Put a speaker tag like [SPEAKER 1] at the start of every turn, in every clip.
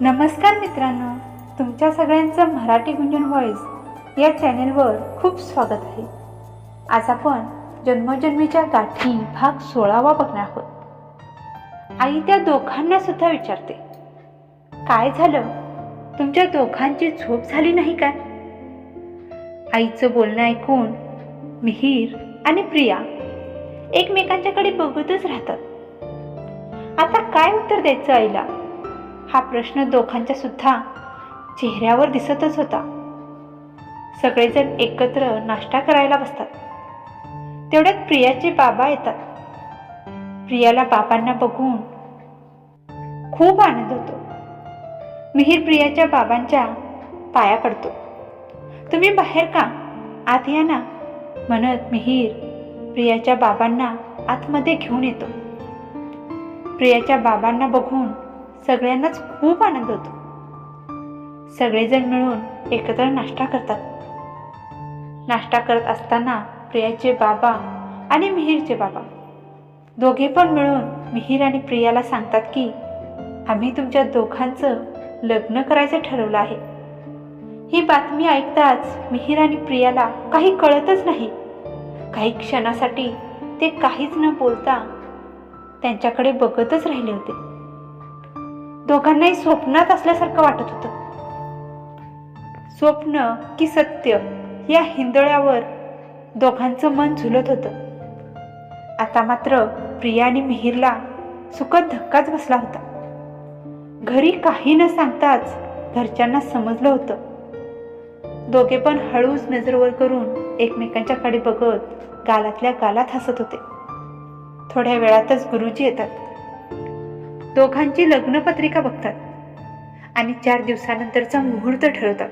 [SPEAKER 1] नमस्कार मित्रांनो तुमच्या सगळ्यांचं मराठी गुंजन व्हॉइस या चॅनेलवर खूप स्वागत आहे. आज आपण जन्मजन्मीच्या गाठी भाग सोळावा बघणार आहोत. आई त्या दोघांना सुद्धा विचारते काय झालं? तुमच्या दोघांची झोप झाली नाही काय आईचं बोलणं ऐकून मिहीर आणि प्रिया एकमेकांच्याकडे बघतच राहतात. आता काय उत्तर द्यायचं आईला? हा प्रश्न दोघांच्या सुद्धा चेहऱ्यावर दिसतच होता. सगळेजण एकत्र नाश्ता करायला बसतात. तेवढ्यात प्रियाचे बाबा येतात. प्रियाला बाबांना बघून खूप आनंद होतो. मिहीर प्रियाच्या बाबांच्या पाया पडतो. तुम्ही बाहेर का? आत या ना म्हणत मिहीर प्रियाच्या बाबांना आतमध्ये घेऊन येतो. प्रियाच्या बाबांना बघून सगळ्यांनाच खूप आनंद होतो. सगळेजण मिळून एकत्र नाश्ता करतात. नाश्ता करत असताना प्रियाचे बाबा आणि मिहीरचे बाबा. दोघे पण मिळून मिहीर आणि प्रियाला सांगतात की आम्ही तुमच्या दोघांचं लग्न करायचं ठरवलं आहे. ही बातमी ऐकताच मिहीर आणि प्रियाला काही कळतच नाही. काही क्षणासाठी ते काहीच न बोलता त्यांच्याकडे बघतच राहिले होते. दोघांनाही स्वप्नात असल्यासारखं वाटत होतं. स्वप्न की सत्य या हिंदळ्यावर दोघांचं मन झुलत होतं. आता मात्र प्रिया आणि मिहीरला सुखद धक्काच बसला होता. घरी काही न सांगताच घरच्यांना समजलं होतं. दोघे पण हळूच नजरवर करून एकमेकांच्याकडे बघत गालातल्या गालात हसत होते. थोड्या वेळातच गुरुजी येतात. दोघांची लग्नपत्रिका बघतात. आणि चार दिवसानंतरचा मुहूर्त ठरवतात.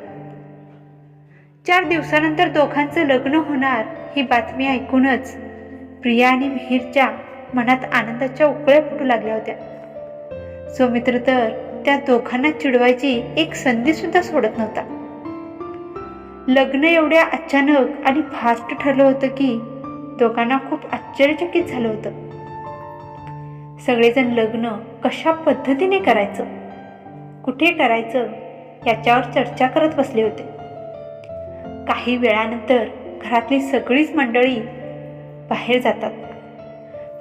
[SPEAKER 1] चार दिवसानंतर दोघांचं लग्न होणार ही बातमी ऐकूनच प्रिया आणि मिहीरच्या मनात आनंदाच्या उकळ्या फुटू लागल्या होत्या. सौमित्र तर त्या दोघांना चिडवायची एक संधी सुद्धा सोडत नव्हता. लग्न एवढ्या अचानक आणि फास्ट ठरलं होतं की दोघांना खूप आश्चर्यचकित झालं होतं. सगळेजण लग्न कशा पद्धतीने करायचं? कुठे करायचं? याच्यावर चर्चा करत बसले होते. काही वेळानंतर घरातली सगळीच मंडळी बाहेर जातात.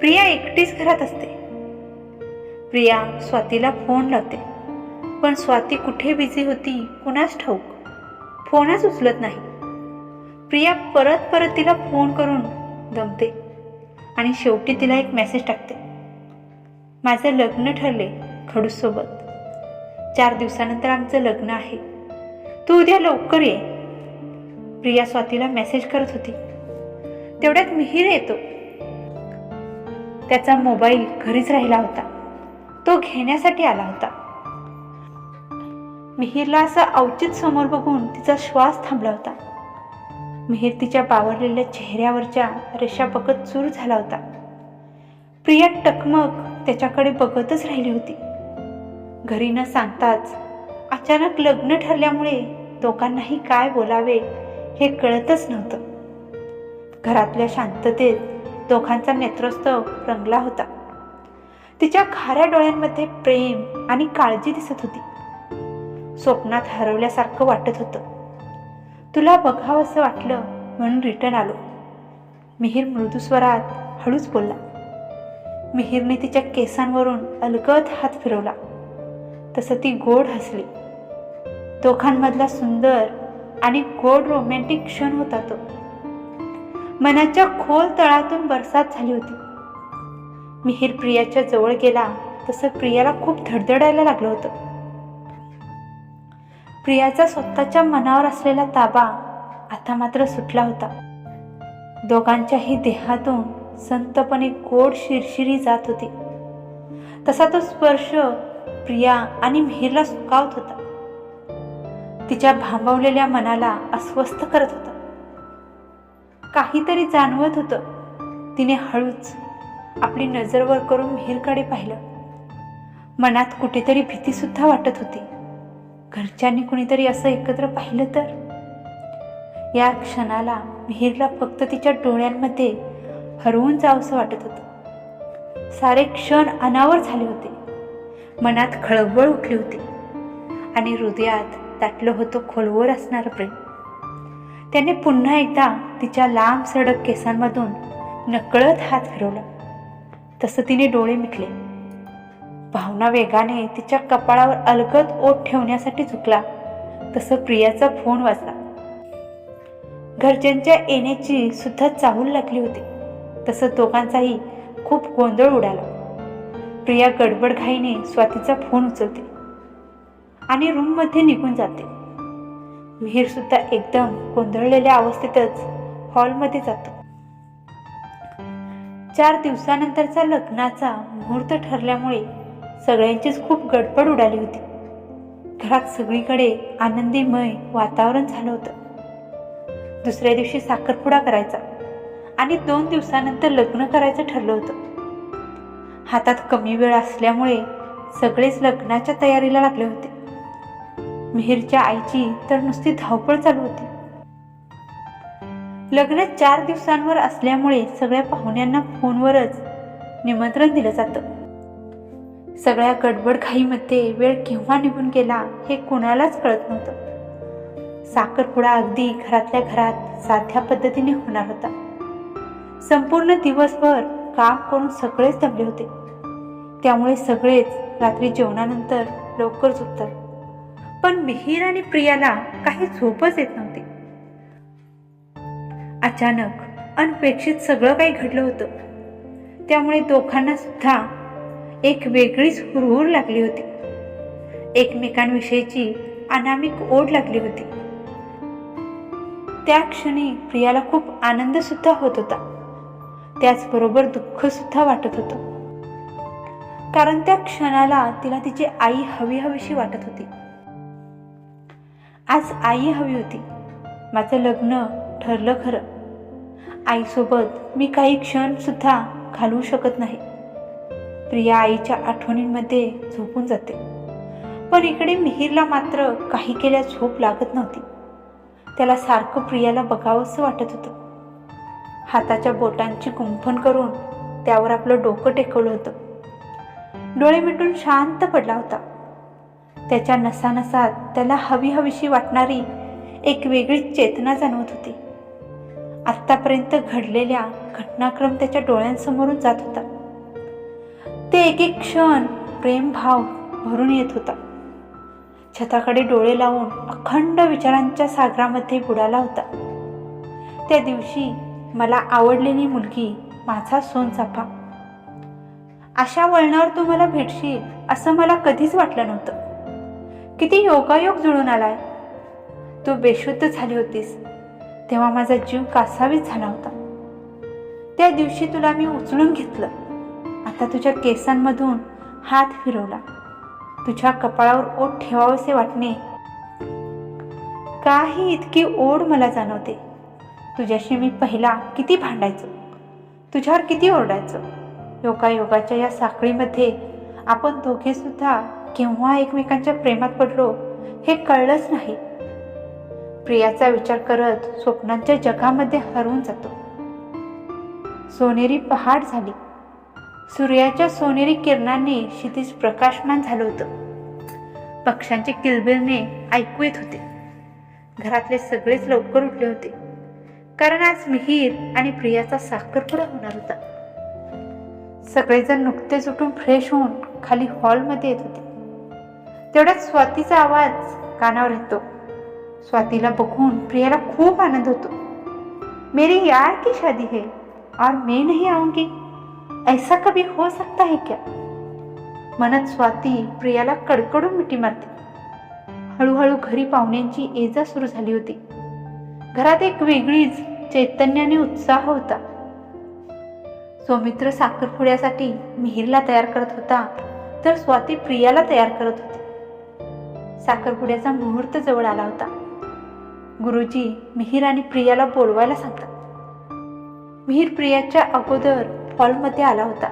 [SPEAKER 1] प्रिया एकटीच घरात असते. प्रिया स्वातीला फोन लावते. पण स्वाती कुठे बिझी होती कुणाच ठाऊक? फोनच उचलत नाही. प्रिया परत परत तिला फोन करून दमते आणि शेवटी तिला एक मेसेज टाकते. माझं लग्न ठरले खडूसोबत. चार दिवसानंतर आमचं लग्न आहे. तू उद्या लवकर ये. प्रिया स्वातीला मेसेज करत होती. तेवढ्यात मिहीर येतो. त्याचा मोबाईल घरीच राहिला होता. तो घेण्यासाठी आला होता. मिहीरला असं अवचित समोर बघून तिचा श्वास थांबला होता. मिहीर तिच्या बावरलेल्या चेहऱ्यावरच्या रेषा बघत चूर झाला होता. प्रिया टकमक त्याच्याकडे बघतच राहिली होती. घरी न सांगताच अचानक लग्न ठरल्यामुळे दोघांनाही काय बोलावे हे कळतच नव्हतं. घरातल्या शांततेत दोघांचा नेत्रोत्सव रंगला होता. तिच्या खाऱ्या डोळ्यांमध्ये प्रेम आणि काळजी दिसत होती. स्वप्नात हरवल्यासारखं वाटत होतं. तुला बघावंसं वाटलं म्हणून रिटर्न आलो. मिहीर मृदुस्वरात हळूच बोलला. मिहीरने तिच्या केसांवरून अलगद हात फिरवला. तसं ती गोड हसली. दोघांमधला सुंदर आणि गोड रोमॅन्टिक क्षण होता तो. मनाच्या खोल तळातून बरसात झाली होती. मिहीर प्रियाच्या जवळ गेला तसं प्रियाला खूप धडधडायला लागलं होतं. प्रियाचा स्वतःच्या मनावर असलेला ताबा आता मात्र सुटला होता. दोघांच्याही देहातून संतपणे गोड शिरशिरी जात होती. तसा तो स्पर्श प्रिया आणि मिहीरला सुकावत होता. तिच्या भांबवलेल्या मनाला अस्वस्थ करत होता. काहीतरी जाणवत होतं. तिने हळूच आपली नजर वर करून मिहीरकडे पाहिलं. मनात कुठेतरी भीतीसुद्धा वाटत होती. घरच्यांनी कुणीतरी असं एकत्र पाहिलं तर? या क्षणाला मिहीरला फक्त तिच्या डोळ्यांमध्ये हरवून जावंसं वाटत होतं. सारे क्षण अनावर झाले होते. मनात खळबळ उठली होती. आणि हृदयात दाटलं होतं खोलवर असणारं प्रेम. त्याने पुन्हा एकदा तिच्या लांब सडक केसांमधून नकळत हात फिरवला. तसं तिने डोळे मिटले. भावना वेगाने तिच्या कपाळावर अलगद ओठ ठेवण्यासाठी झुकला. तसं प्रियाचा फोन वाजला. घरच्यांच्या येण्याची सुद्धा चाहूल लागली होती. तसं दोघांचाही खूप गोंधळ उडाला. प्रिया गडबडघाईने स्वातीचा फोन उचलते आणि रूममध्ये निघून जाते. मिहीर सुद्धा एकदम गोंधळलेल्या अवस्थेतच हॉलमध्ये जातो. चार दिवसानंतरचा लग्नाचा मुहूर्त ठरल्यामुळे सगळ्यांचीच खूप गडबड उडाली होती. घरात सगळीकडे आनंदीमय वातावरण झालं होतं. दुसऱ्या दिवशी साखरपुडा करायचा. आणि दोन दिवसानंतर लग्न करायचं ठरलं होतं. हातात कमी वेळ असल्यामुळे सगळेच लग्नाच्या तयारीला लागले होते. मिहीरच्या आईची तर नुसती धावपळ चालू होती. लग्न चार दिवसांवर असल्यामुळे सगळ्या पाहुण्यांना फोनवरच निमंत्रण दिलं जातं. सगळ्या गडबड घाईमध्ये वेळ केव्हा निघून गेला हे कोणालाच कळत नव्हतं. साखरपुडा अगदी घरातल्या घरात साध्या पद्धतीने होणार होता. संपूर्ण दिवसभर काम करून सगळेच दमले होते. त्यामुळे सगळेच रात्री जेवणानंतर लवकर झोपतात पण मिहीर आणि प्रियाला काही झोपच येत नव्हती. अचानक अनपेक्षित सगळं काही घडलं होतं. त्यामुळे दोघांना सुद्धा एक वेगळीच हुरहुर लागली होती. एकमेकांविषयीची अनामिक ओढ लागली होती. त्या क्षणी प्रियाला खूप आनंद सुद्धा होत होता. त्याचबरोबर दुःख सुद्धा वाटत होतं. कारण त्या क्षणाला तिला तिची आई हवी हवीशी वाटत होती. आज आई हवी होती. माझं लग्न ठरलं खरं. आईसोबत मी काही क्षण सुद्धा घालवू शकत नाही. प्रिया आईच्या आठवणींमध्ये झोपून जाते. पण इकडे मिहीरला मात्र काही केल्या झोप लागत नव्हती. त्याला सारखं प्रियाला बघावंसं वाटत होतं. हाताच्या बोटांची कुंफण करून त्यावर आपलं डोकं टेकवलं होतं. डोळे मिटून शांत पडला होता. त्याच्या नसानसात त्याला हवी हवीशी वाटणारी एक वेगळी चेतना जाणवत होती. आत्तापर्यंत घडलेल्या घटनाक्रम त्याच्या डोळ्यांसमोरून जात होता. ते एक एक क्षण प्रेमभाव भरून येत होता. छताकडे डोळे लावून अखंड विचारांच्या सागरामध्ये बुडाला होता. त्या दिवशी मला आवडलेली मुलगी माझा सोनचाफा अशा वळणावर तू मला भेटशील असं मला कधीच वाटलं नव्हतं. किती योगायोग जुळून आलाय. तू बेशुद्ध झाली होतीस. तेव्हा माझा जीव कासावीस झाला होता. त्या दिवशी तुला मी उचलून घेतलं. आता तुझ्या केसांमधून हात फिरवला. तुझ्या कपाळावर ओठ ठेवावेसे वाटणे. काही इतकी ओढ मला जाणवते. तुझ्याशी मी पहिला किती भांडायचो? तुझ्यावर किती ओरडायचो? योगायोगाच्या या साखळीमध्ये आपण दोघेसुद्धा केव्हा एकमेकांच्या प्रेमात पडलो हे कळलंच नाही. प्रियाचा विचार करत स्वप्नांच्या जगामध्ये हरवून जातो. सोनेरी पहाट झाली. सूर्याच्या सोनेरी किरणांनी क्षितिज प्रकाशमान झालं होतं. पक्ष्यांचे किलबिलने ऐकू येत होते. घरातले सगळेच लवकर उठले होते. कारण आज मिहीर आणि प्रियाचा साखरपुडा होणार होता. सगळेजण नुकतेच उठून फ्रेश होऊन खाली हॉलमध्ये येत होते. तेवढ्यात स्वातीचा आवाज कानावर येतो. स्वातीला बघून प्रियाला खूप आनंद होतो. मेरी यार की शादी है? और मैं नहीं आऊंगी. ऐसा कभी हो सकता है क्या? मनात स्वाती प्रियाला कडकडून मिठी मारते. हळूहळू घरी पाहुण्यांची एजा सुरू झाली होती. घरात एक वेगळीच चैतन्याने उत्साह होता. सौमित्र साखरपुड्यासाठी मिहीरला तयार करत होता तर स्वाती प्रियाला तयार करत होती. साखरपुड्याचा मुहूर्त जवळ आला होता. गुरुजी मिहीर आणि प्रियाला बोलवायला सांगतात. मिहीर प्रियाच्या अगोदर हॉलमध्ये आला होता.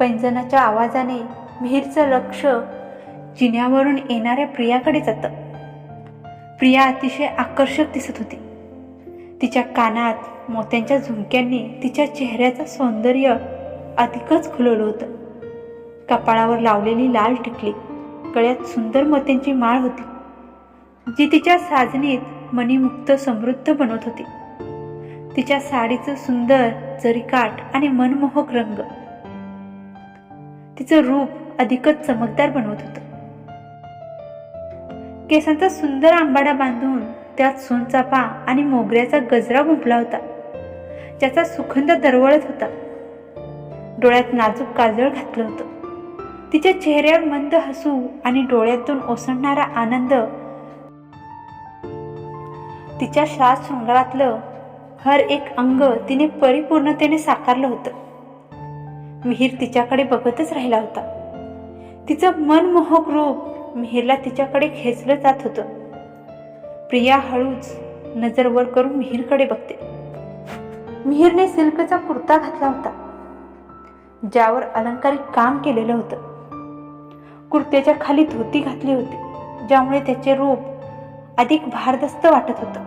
[SPEAKER 1] पैंजनाच्या आवाजाने मिहीरचं लक्ष जिन्यावरून येणाऱ्या प्रियाकडे जातं. प्रिया अतिशय आकर्षक दिसत होती. तिच्या कानात मोत्यांच्या झुमक्यांनी तिच्या चेहऱ्याचं सौंदर्य अधिकच खुलवलं होतं. कपाळावर लावलेली लाल टिकली गळ्यात सुंदर मोत्यांची माळ होती जी तिच्या साजणीत मणिमुक्त समृद्ध बनवत होती. तिच्या साडीचं सुंदर जरीकाठ आणि मनमोहक रंग. तिचं रूप अधिकच चमकदार बनवत होतं. केसांचा सुंदर आंबाडा बांधून त्यात सोनचाफा आणि मोगऱ्याचा गजरा गुंफला होता. ज्याचा सुखंद दरवळत होता. डोळ्यात नाजूक काजळ घातलं होतं. तिच्या चेहऱ्यावर मंद हसू आणि डोळ्यातून ओसंडणारा आनंद तिच्या श्वास शृंगारातलं हर एक अंग तिने परिपूर्णतेने साकारलं होतं. मिहीर तिच्याकडे बघतच राहिला होता. तिचं मनमोहक रूप मिहिरला तिच्याकडे खेचलं जात होतं. प्रिया हळूच नजर वर करून मिहीरकडे बघते. मिहीरने सिल्कचा कुर्ता घातला होता ज्यावर अलंकारिक काम केलेलं होतं. कुर्त्याच्या खाली धोती घातली होती ज्यामुळे त्याचे रूप अधिक भारदस्त वाटत होतं.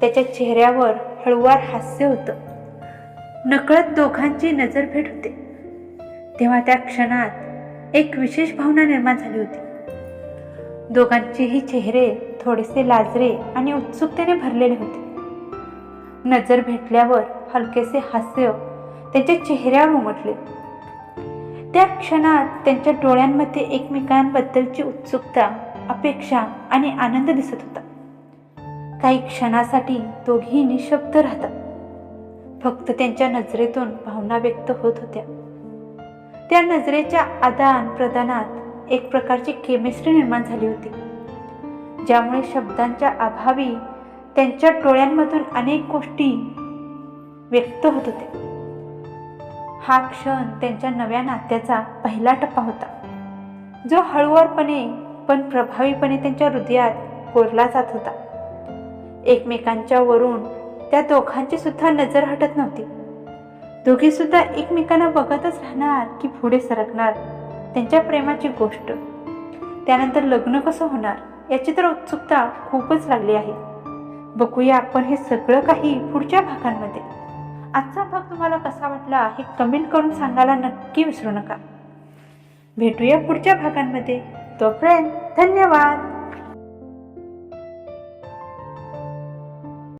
[SPEAKER 1] त्याच्या चेहऱ्यावर हळुवार हास्य होतं. नकळत दोघांची नजर भेट होते. तेव्हा त्या क्षणात एक विशेष भावना निर्माण झाली होती. दोघांचेही चेहरे थोडेसे लाजरे आणि उत्सुकतेने भरलेले होते. नजर भेटल्यावर हलकेसे हास्य त्यांच्या चेहऱ्यावर उमटले. त्या क्षणात त्यांच्या डोळ्यांमध्ये एकमेकांबद्दलची उत्सुकता अपेक्षा आणि आनंद दिसत होता. काही क्षणासाठी दोघेही निशब्द राहतात. फक्त त्यांच्या नजरेतून भावना व्यक्त होत होत्या. त्या नजरेच्या आदान प्रदानात एक प्रकारची केमिस्ट्री निर्माण झाली होती. ज्यामुळे शब्दांच्या अभावी त्यांच्या डोळ्यांमधून अनेक गोष्टी व्यक्त होत होत्या. हा क्षण त्यांच्या नव्या नात्याचा पहिला टप्पा होता. जो हळूवारपणे पण प्रभावीपणे त्यांच्या हृदयात कोरला जात होता. एकमेकांच्या वरून त्या दोघांची सुद्धा नजर हटत नव्हती. दोघे सुद्धा एकमेकांना बघतच राहणार की पुढे सरकणार त्यांच्या प्रेमाची गोष्ट. त्यानंतर लग्न कसं होणार याची तर उत्सुकता खूपच लागली आहे. बघूया आपण हे सगळं काही पुढच्या भागांमध्ये. आजचा भाग तुम्हाला कसा वाटला हे कमेंट करून सांगायला नक्की विसरू नका. भेटूया पुढच्या भागांमध्ये. तोपर्यंत धन्यवाद!